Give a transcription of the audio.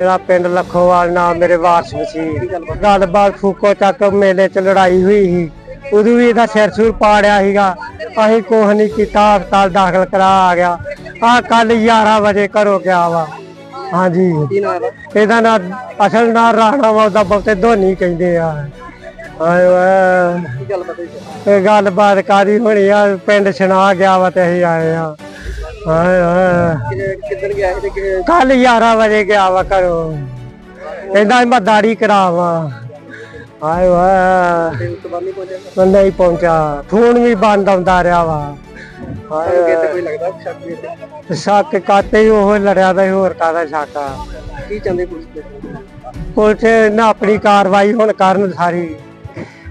ਮੇਰਾ ਪਿੰਡ ਲਖੋਵਾਲ ਨਾਮ ਮੇਰੇ ਵਾਰਸ ਸੀ। ਗੱਲਬਾਤ ਫੂਕੋ ਚੱਕ ਮੇਲੇ 'ਚ ਲੜਾਈ ਹੋਈ ਸੀ। ਉਦੋਂ ਵੀ ਇਹਦਾ ਸਿਰ ਸੂਰ ਪਾੜਿਆ ਸੀਗਾ। ਅਸੀਂ ਕੁਛ ਨਹੀਂ ਕੀਤਾ ਹਸਪਤਾਲ ਦਾਖਲ ਕਰਾ ਆ ਗਿਆ। ਆ ਕੱਲ 11 ਵਜੇ ਘਰੋਂ ਗਿਆ ਵਾ। ਹਾਂਜੀ। ਇਹਦਾ? ਨਾਂ ਅਸਲ ਨਾਂ ਰਾਣਾ ਵਾ ਉਹਦਾ ਬਹੁਤੇ ਧੋਨੀ ਕਹਿੰਦੇ ਆ। ਹਾਏ ਵਾ ਇਹ ਗੱਲਬਾਤ ਕਾਦੀ ਹੋਣੀ ਆ? ਪਿੰਡ ਸੁਣਾ ਗਿਆ ਵਾ ਤੇ ਅਸੀਂ ਆਏ ਆ। ਹਾਏ ਹਾਏ। ਕਿੱਦਣ ਗਿਆ ਸੀ ਤੇ ਕਿ- ਕੱਲ 11 ਵਜੇ ਗਿਆ ਵਾ ਘਰੋਂ। ਕਹਿੰਦਾ ਮੈਂ ਦਾੜੀ ਕਰਾਵਾ। ਹਾਏ ਵਾ ਤੇ ਉਸ ਤੋਂ ਬਾਅਦ ਨਹੀਂ ਪਹੁੰਚਿਆ? ਮੈਂ ਨਹੀਂ ਪਹੁੰਚਾ ਫੋਨ ਵੀ ਬੰਦ ਆਉਂਦਾ ਰਿਹਾ ਵਾ। ਤੁਹਾਨੂੰ ਕਿਤੇ ਕੋਈ ਲੱਗਦਾ ਸ਼ੱਕ ਵੀ ਇੱਥੇ? ਸ਼ੱਕ ਕਾਤੇ ਉਹ ਲੜਿਆ ਦਾ ਸੀ, ਹੋਰ ਕਾਦਾ ਸ਼ੱਕ ਆ? ਕੀ ਚਾਹੁੰਦੇ ਪੁਲਿਸ ਦੇ ਨਾ ਆਪਣੀ ਕਾਰਵਾਈ ਹੁਣ ਕਰਨ ਸਾਰੀ।